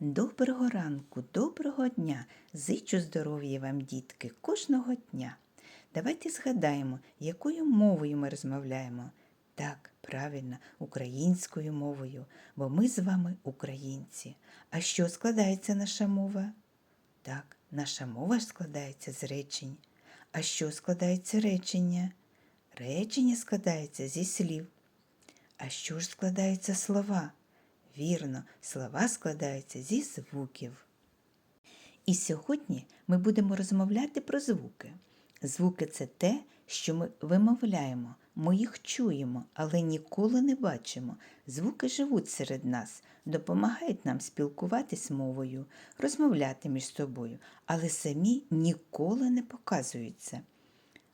Доброго ранку, доброго дня. Зичу здоров'я вам, дітки, кожного дня. Давайте згадаємо, якою мовою ми розмовляємо. Так, правильно, українською мовою, бо ми з вами українці. А що складається наша мова? Так, наша мова ж складається з речень. А що складається речення? Речення складається зі слів. А що ж складаються слова? Вірно, слова складаються зі звуків. І сьогодні ми будемо розмовляти про звуки. Звуки це те, що ми вимовляємо, ми їх чуємо, але ніколи не бачимо. Звуки живуть серед нас, допомагають нам спілкуватись мовою, розмовляти між собою, але самі ніколи не показуються.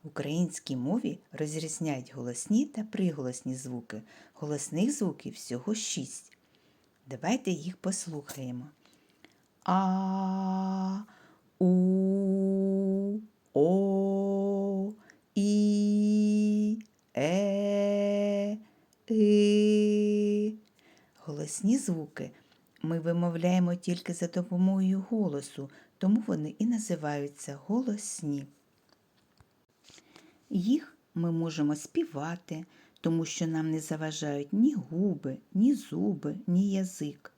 В українській мові розрізняють голосні та приголосні звуки. Голосних звуків всього шість. Давайте їх послухаємо. А, У, О, І, Е, И. Голосні звуки ми вимовляємо тільки за допомогою голосу, тому вони і називаються голосні. Їх ми можемо співати, тому що нам не заважають ні губи, ні зуби, ні язик.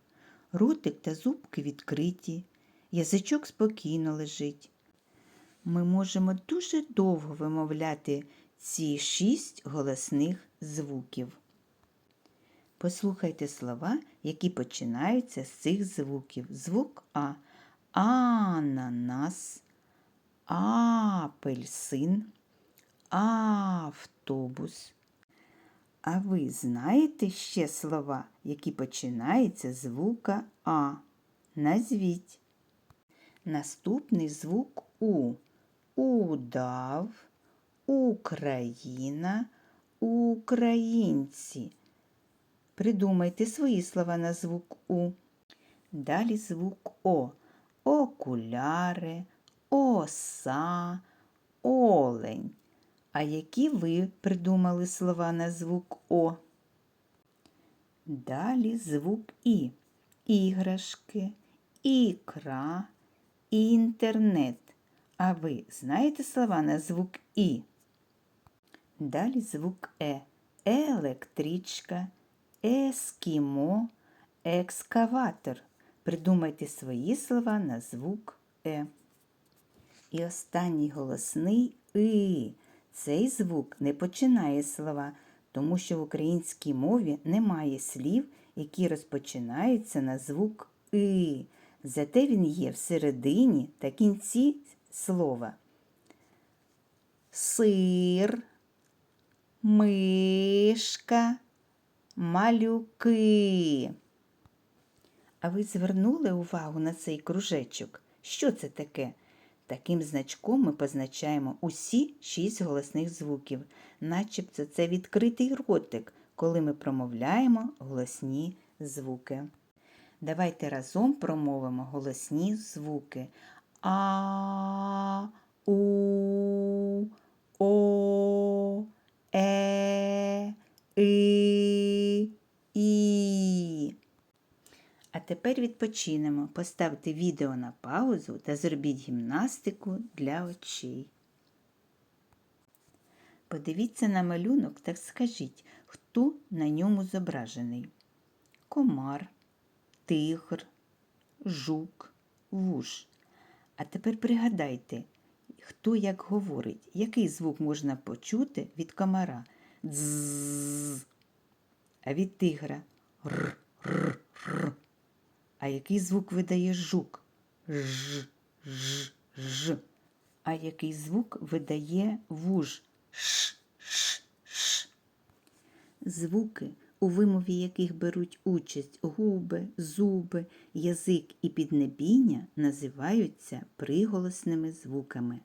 Ротик та зубки відкриті, язичок спокійно лежить. Ми можемо дуже довго вимовляти ці шість голосних звуків. Послухайте слова, які починаються з цих звуків. Звук А. Ананас, апельсин, автобус. А ви знаєте ще слова, які починаються з звука А? Назвіть. Наступний звук У. Удав, Україна, українці. Придумайте свої слова на звук У. Далі звук О. Окуляри, оса, олень. А які ви придумали слова на звук О? Далі звук І. Іграшки, ікра, інтернет. А ви знаєте слова на звук І? Далі звук Е. Електричка, ескімо, екскаватор. Придумайте свої слова на звук Е. І останній голосний И. Цей звук не починає слова, тому що в українській мові немає слів, які розпочинаються на звук И. Зате він є в середині та кінці слова. Сир, мишка, малюки. А ви звернули увагу на цей кружечок? Що це таке? Таким значком ми позначаємо усі шість голосних звуків, начебто це відкритий ротик, коли ми промовляємо голосні звуки. Давайте разом промовимо голосні звуки А, У, О, Е, И, І. А тепер відпочинемо. Поставте відео на паузу та зробіть гімнастику для очей. Подивіться на малюнок та скажіть, хто на ньому зображений. Комар, тигр, жук, вуж. А тепер пригадайте, хто як говорить, який звук можна почути від комара Дзз. А від тигра р. А який звук видає жук? Ж, ж, ж. А який звук видає вуж? Ш, ш, ш. Звуки, у вимові яких беруть участь губи, зуби, язик і піднебіння, називаються приголосними звуками.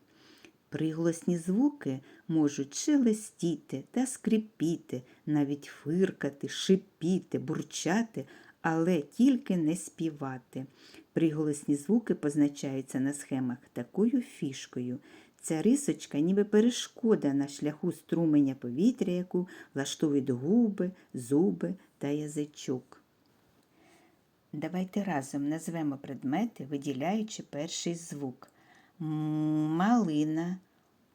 Приголосні звуки можуть шелестіти та скрипіти, навіть фиркати, шипіти, бурчати, але тільки не співати. Приголосні звуки позначаються на схемах такою фішкою. Ця рисочка ніби перешкода на шляху струменя повітря, яку влаштовують губи, зуби та язичок. Давайте разом назвемо предмети, виділяючи перший звук. Малина,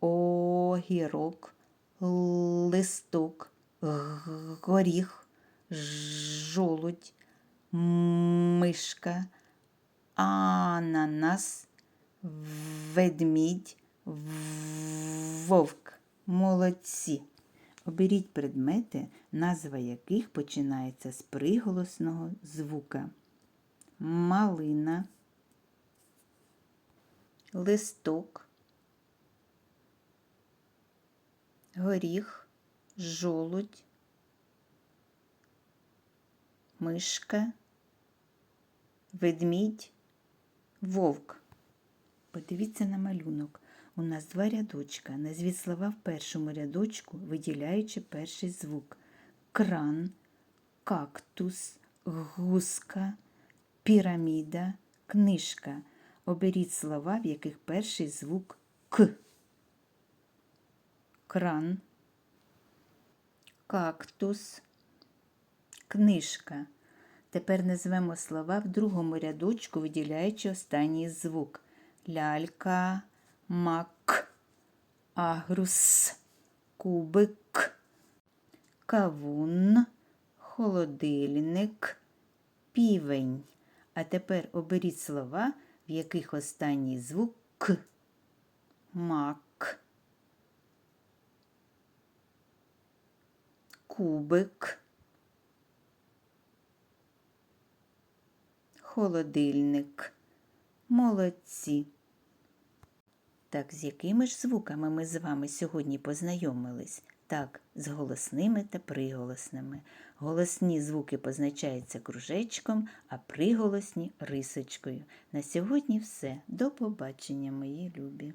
огірок, листок, горіх, жолудь, мишка, ананас, ведмідь, вовк. Молодці. Оберіть предмети, назва яких починається з приголосного звука. Малина, листок, горіх, жолудь, мишка, ведмідь, вовк. Подивіться на малюнок. У нас два рядочка. Назвіть слова в першому рядочку, виділяючи перший звук. Кран, кактус, гуска, піраміда, книжка. Оберіть слова, в яких перший звук К. Кран, кактус, книжка. Тепер назвемо слова в другому рядочку, виділяючи останній звук. Лялька, мак, агрус, кубик, кавун, холодильник, півень. А тепер оберіть слова, в яких останній звук К. Мак, кубик, холодильник. Молодці. Так, з якими ж звуками ми з вами сьогодні познайомились? Так, з голосними та приголосними. Голосні звуки позначаються кружечком, а приголосні рисочкою. На сьогодні все. До побачення, мої любі!